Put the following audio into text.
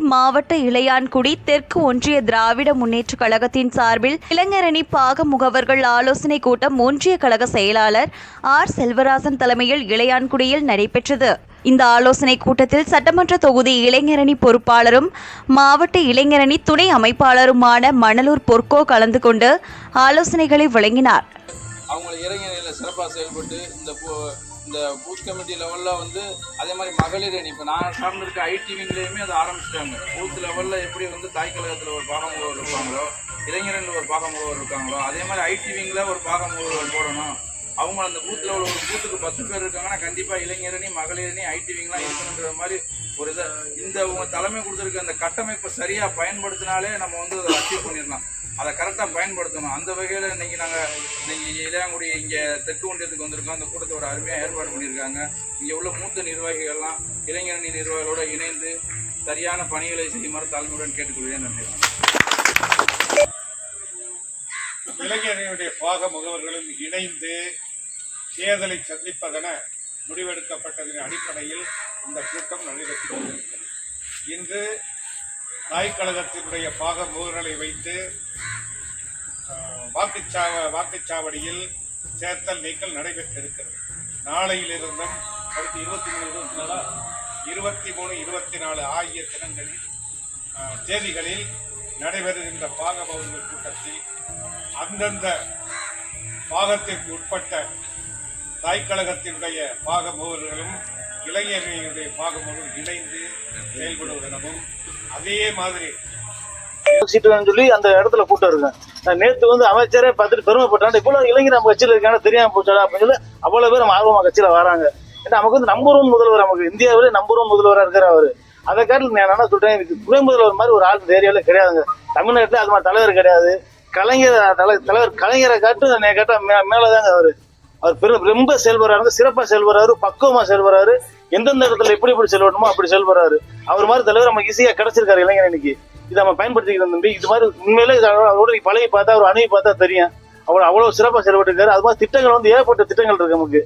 மாவட்ட இளையான்குடி தெற்கு ஒன்றிய திராவிட முன்னேற்றக் கழகத்தின் சார்பில் இளைஞரணி பாக முகவர்கள் ஆலோசனை கூட்டம் ஒன்றிய கழக செயலாளர் ஆர். செல்வராசன் தலைமையில் இளையான்குடியில் நடைபெற்றது. இந்த ஆலோசனை கூட்டத்தில் சட்டமன்ற தொகுதி இளைஞரணி பொறுப்பாளரும் மாவட்ட இளைஞரணி துணை அமைப்பாளருமான மணலூர் பொற்கோ கலந்து கொண்டு ஆலோசனைகளை வழங்கினார். அவங்களை இறங்கிய நிலையில் சிறப்பாக செயல்பட்டு இந்த இந்த பூத் கமிட்டி லெவலில் வந்து அதே மாதிரி மகளிர் அணி. இப்போ நான் சார்ந்திருக்க ஐடி விங்லேயுமே அதை ஆரம்பிச்சிட்டாங்க. பூத் லெவலில் எப்படி வந்து தாய் கழகத்தில் ஒரு பாகமுகவர் இருப்பாங்களோ இளைஞர்கள் ஒரு பாகமுகவர் இருக்காங்களோ அதே மாதிரி ஐடி விங்கில் ஒரு பாகமுகவர் போடணும். அவங்க அந்த பூத் உள்ள ஒரு பூத்துக்கு பத்து பேர் இருக்காங்கன்னா கண்டிப்பாக இளைஞரணி மகளிரணி ஐடி விங்லாம் இருக்கணுன்ற மாதிரி ஒரு இதை இந்த உங்க தலைமை கொடுத்துருக்க அந்த கட்டமைப்பை சரியாக பயன்படுத்தினாலே நம்ம வந்து அதை அச்சீவ் பண்ணிடலாம். அதை கரெக்டாக பயன்படுத்தணும். அந்த வகையில் இன்றைக்கி நாங்கள் இன்றைக்கி இளையாங்குடி இங்கே தெற்கு ஒன்றியத்துக்கு வந்திருக்கோம். அந்த கூட்டத்தை ஒரு அருமையாக ஏற்பாடு பண்ணியிருக்காங்க. இங்கே உள்ள மூத்த நிர்வாகிகள்லாம் இளைஞரணி நிர்வாகிகளோடு இணைந்து சரியான பணிகளை செய்யுமாறு தாழ்மையுடன் கேட்டுக்கொள்கிறேன். நன்றி. இளைஞர்களுடைய பாக முகவர்களும் இணைந்து தேர்தலை சந்திப்பதென முடிவெடுக்கப்பட்டதன் அடிப்படையில் இந்த கூட்டம் நடைபெற்று கொண்டிருக்கிறது இன்று தாய்க்கழகத்தினுடைய பாக முகர்களை வைத்து வாக்குச்சாவ வாக்குச்சாவடியில் சேர்த்தல் நீக்கல் நடைபெற்றிருக்கிறது. நாளையிலிருந்தும் அடுத்து இருபத்தி மூணு இருபத்தி நாலா இருபத்தி மூணு இருபத்தி நாலு ஆகிய தினங்களில் தேதிகளில் நடைபெறுகின்ற பாக முகவர்கள் கூட்டத்தில் அந்தந்த பாகத்திற்கு உட்பட்ட தாய் கழகத்தினுடைய இளைஞர்களுடைய பாக இணைந்து செயல்படுவதெனவும் அதே மாதிரி சீட்டுன்னு சொல்லி அந்த இடத்துல கூட்டம் இருக்கேன் நான் நேத்து வந்து அமைச்சரே பார்த்துட்டு பெருமைப்பட்டாங்க இவ்வளவு இளைஞர் நம்ம கட்சியில் இருக்காங்க தெரியாம போச்சாடா அப்படின்னு சொல்லி அவ்வளவு பேர் நம்ம ஆர்வமா கட்சியில வராங்க. ஏன்னா நமக்கு வந்து நம்பர் ஒன் முதல்வர் நமக்கு இந்தியாவிலே நம்பர் ஒன் முதல்வரா இருக்கிற அவரு. அதை காட்டில் நான் என்ன சொல்றேன் இதுக்கு துணை முதல்வர் மாதிரி ஒரு ஆள் இந்த ஏரியால கிடையாதுங்க. தமிழ்நாட்டுல அது மாதிரி தலைவர் கிடையாது. கலைஞர் தலை தலைவர் கலைஞரை காட்டும் என்னை கேட்டா மே- மேலதாங்க அவரு. அவர் ரொம்ப செயல்படுறாரு சிறப்பா செயல்படுறாரு பக்குவமா செயல்படுறாரு. எந்தெந்த இடத்துல எப்படி எப்படி செயல்படணுமோ அப்படி செயல்படுறாரு. அவர் மாதிரி தலைவர் நமக்கு ஈஸியா கிடைச்சிருக்காரு இளைஞர் இன்னைக்கு. இதை நம்ம பயன்படுத்திக்கிறோம் தம்பி. இது மாதிரி உண்மையிலே அவரோட பழகி பார்த்தா அவர் அணுகி பார்த்தா தெரியும். அவர் அவ்வளவு சிறப்பா செயல்பட்டு இருக்காரு அது மாதிரி திட்டங்கள் வந்து ஏகப்பட்ட திட்டங்கள் இருக்கு நமக்கு.